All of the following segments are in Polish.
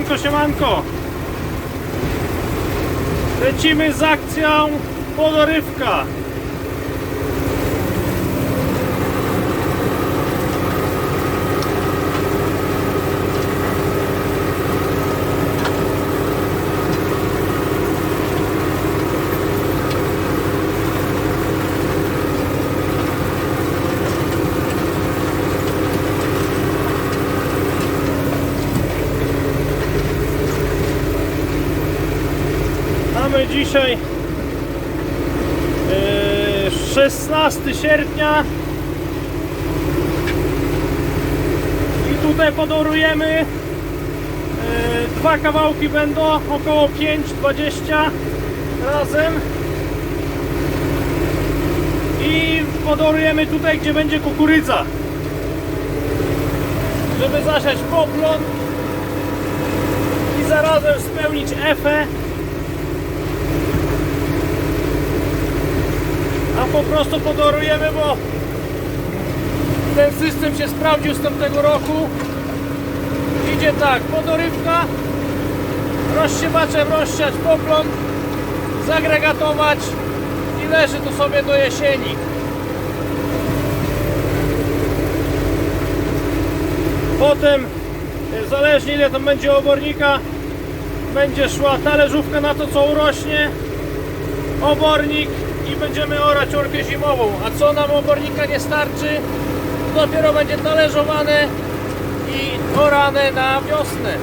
Siemanko, siemanko. Lecimy z akcją podorywka. Mamy dzisiaj e, 16 sierpnia. I tutaj podorujemy e, dwa kawałki będą około 5-20 razem. I podorujemy tutaj gdzie będzie kukurydza. Żeby zasiać poplon i zarazem spełnić efę a po prostu podorujemy, bo ten system się sprawdził z tamtego roku. Idzie tak, podorywka, rozsiewaczem rozsiać poplon, zagregatować i leży to sobie do jesieni. Potem, e, zależnie ile tam będzie obornika, będzie szła talerzówka na to co urośnie, obornik i będziemy orać orkę zimową. A co nam obornika nie starczy, dopiero będzie talerzowane i orane na wiosnę.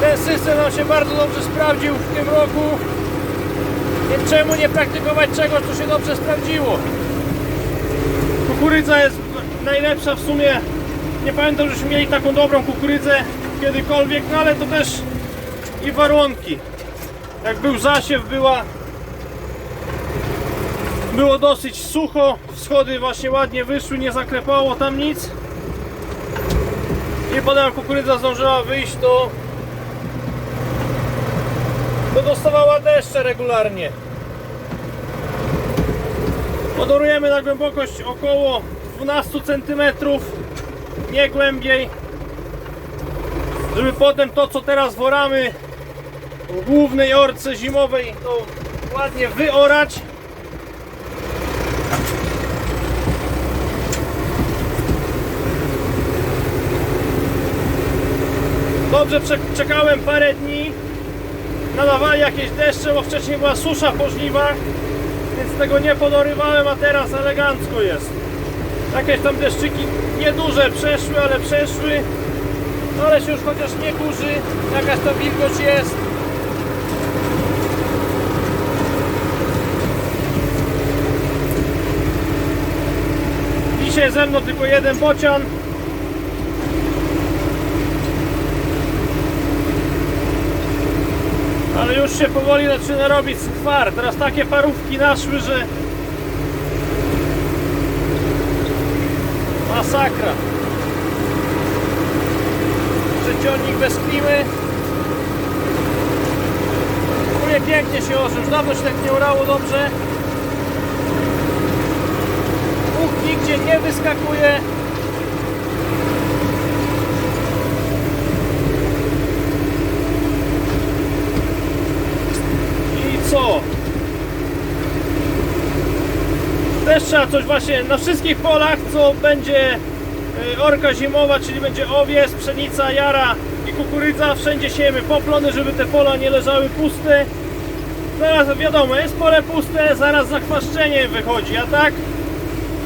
Ten system nam się bardzo dobrze sprawdził w tym roku. Więc czemu nie praktykować czegoś, co się dobrze sprawdziło? Kukurydza jest najlepsza w sumie. Nie pamiętam, żeśmy mieli taką dobrą kukurydzę kiedykolwiek, no ale to też i warunki jak był zasiew, była było dosyć sucho, wschody właśnie ładnie wyszły, nie zaklepało tam nic. I potem kukurydza zdążyła wyjść, to to dostawała deszcze regularnie. Podorujemy na głębokość około 12 cm nie głębiej. Żeby potem to co teraz woramy głównej orce zimowej to ładnie wyorać. Dobrze czekałem parę dni. Nadawali jakieś deszcze, bo wcześniej była susza po żniwach, więc tego nie podorywałem, a teraz elegancko jest. Jakieś tam deszczyki nieduże przeszły, ale przeszły. No ale się już chociaż nie kurzy, jakaś tam wilgoć jest. Dzisiaj ze mną tylko jeden bocian. Ale już się powoli zaczyna robić skwar. Teraz takie parówki naszły, że masakra. Przeciągnik bez klimy. Ogólnie pięknie się ożył. Dawno się tak nie urało dobrze. Nigdzie nie wyskakuje. I co? Też trzeba coś właśnie na wszystkich polach, co będzie y, orka zimowa, czyli będzie owies, pszenica, jara i kukurydza, wszędzie siejemy poplony, żeby te pola nie leżały puste. Zaraz wiadomo, jest pole puste, zaraz zakwaszczenie wychodzi, a tak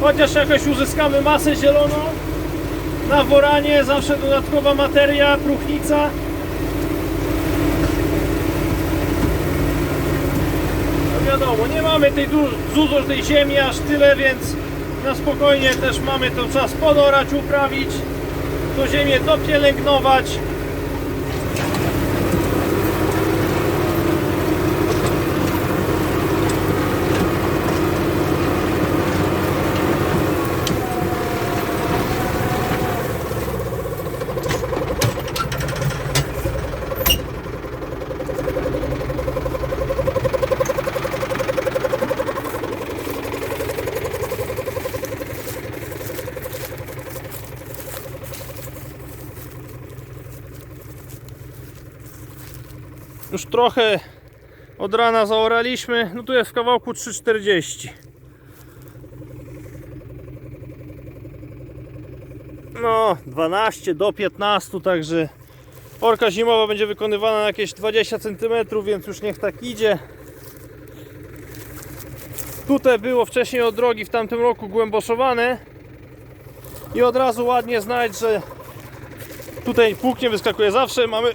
chociaż jakoś uzyskamy masę zieloną. Na woranie, zawsze dodatkowa materia, próchnica. No wiadomo, nie mamy tej dużo tej ziemi aż tyle, więc na spokojnie też mamy to czas podorać, uprawić to ziemię dopielęgnować Już trochę od rana zaoraliśmy. No tu jest w kawałku 3,40. No, 12 do 15, także orka zimowa będzie wykonywana na jakieś 20 cm, więc już niech tak idzie. Tutaj było wcześniej od drogi w tamtym roku głęboszowane i od razu ładnie znać, że tutaj pług nie wyskakuje. Zawsze mamy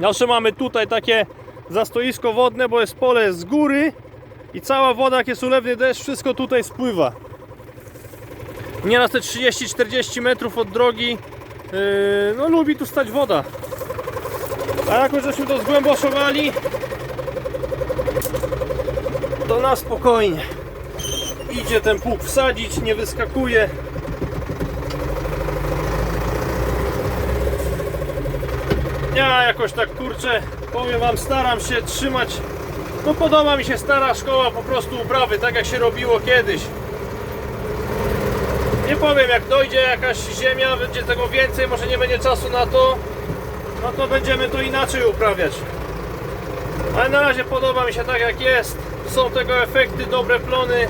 zawsze mamy tutaj takie zastoisko wodne, bo jest pole z góry i cała woda, jak jest ulewny deszcz, wszystko tutaj spływa. Nieraz te 30-40 metrów od drogi yy, no lubi tu stać woda. A jak już żeśmy to zgłęboszowali, to na spokojnie. Idzie ten pług wsadzić, nie wyskakuje. Ja jakoś tak kurczę, powiem wam, staram się trzymać. No podoba mi się stara szkoła po prostu uprawy, tak jak się robiło kiedyś. Nie powiem, jak dojdzie jakaś ziemia, będzie tego więcej, może nie będzie czasu na to, no to będziemy to inaczej uprawiać. Ale na razie podoba mi się tak jak jest. Są tego efekty, dobre plony.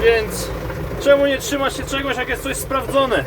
Więc czemu nie trzymać się czegoś, jak jest coś sprawdzone?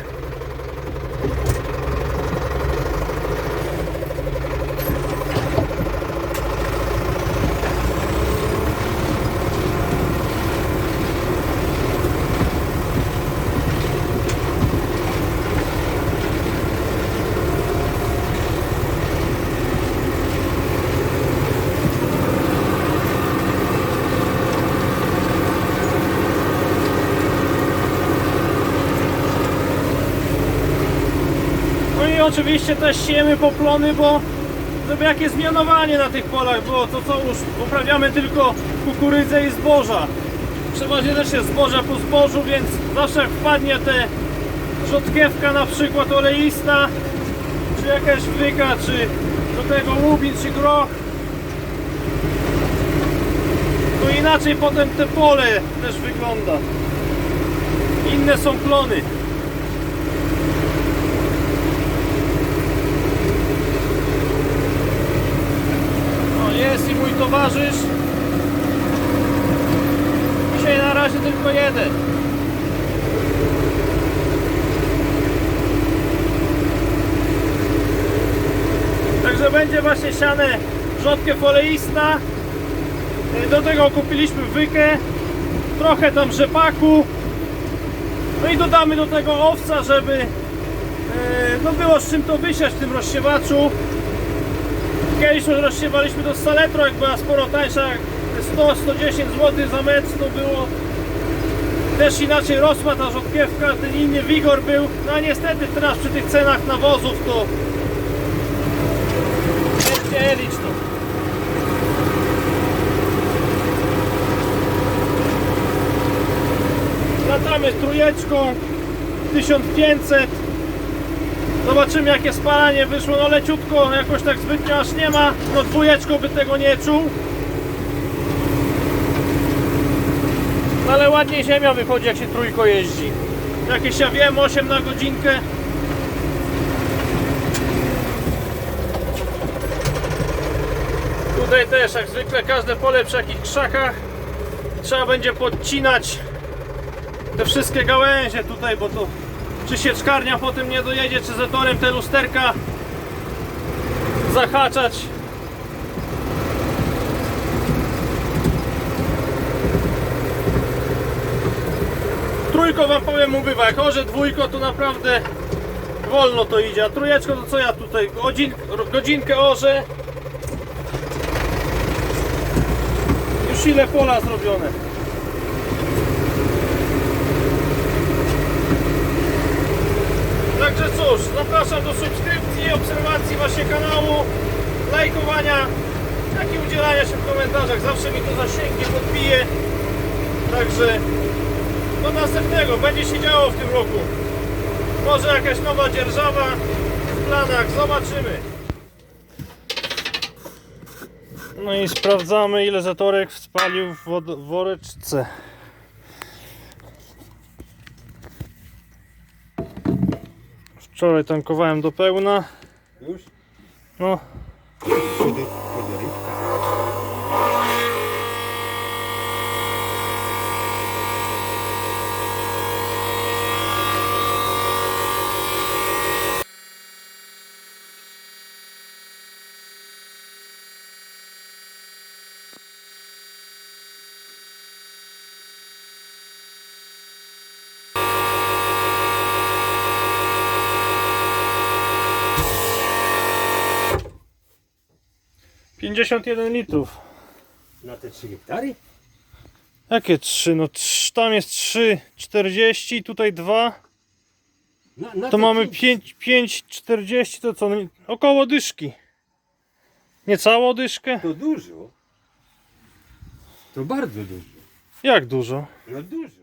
I oczywiście też siejemy poplony, bo żeby jakieś zmianowanie na tych polach było, to co już uprawiamy tylko kukurydzę i zboża. Przeważnie też jest zboża po zbożu, więc zawsze jak wpadnie te rzodkiewka na przykład oleista, czy jakaś wyka, czy do tego łubin, czy groch, to inaczej potem te pole też wygląda. Inne są plony. Jest i mój towarzysz. Dzisiaj na razie tylko jeden. Także będzie właśnie siane rzodkiew oleista. Do tego kupiliśmy wykę, trochę tam rzepaku. No i dodamy do tego owca, żeby e, no było z czym to wysiać w tym rozsiewaczu. Kiedyś rozsiewaliśmy do saletro, jak była sporo tańsza, 100-110 zł za metr to było. Też inaczej rosła ta rzodkiewka, ten inny wigor był. No a niestety teraz przy tych cenach nawozów to nie dzielić to. Latamy trójeczką 1500 Zobaczymy jakie spalanie wyszło, no leciutko, jakoś tak zbytnio aż nie ma. No dwójeczką by tego nie czuł. No, ale ładnie ziemia wychodzi jak się trójko jeździ. Jakieś ja wiem, 8 na godzinkę. Tutaj też jak zwykle każde pole przy jakichś krzakach trzeba będzie podcinać te wszystkie gałęzie tutaj, bo to czy sieczkarnia potem nie dojedzie, czy zetorem te lusterka zahaczać. Trójko wam powiem ubywa, jak orze dwójko to naprawdę wolno to idzie, a trójeczko to co ja tutaj godzin, godzinkę orze już ile pola zrobione. Także cóż, zapraszam do subskrypcji, obserwacji właśnie kanału, lajkowania, jak i udzielania się w komentarzach. Zawsze mi to zasięgnie podbije. Także do następnego. Będzie się działo w tym roku. Może jakaś nowa dzierżawa w planach. Zobaczymy. No i sprawdzamy ile zatorek spalił w woreczce. Wczoraj tankowałem do pełna. Już? No. 51 litrów. Na te 3 hektary? Jakie 3? No trz- tam jest 3,40, tutaj 2. Na, na To te mamy pięć- 5, 5,40 to co? No, około dyszki. Niecałą dyszkę? To dużo. To bardzo dużo. Jak dużo? No dużo.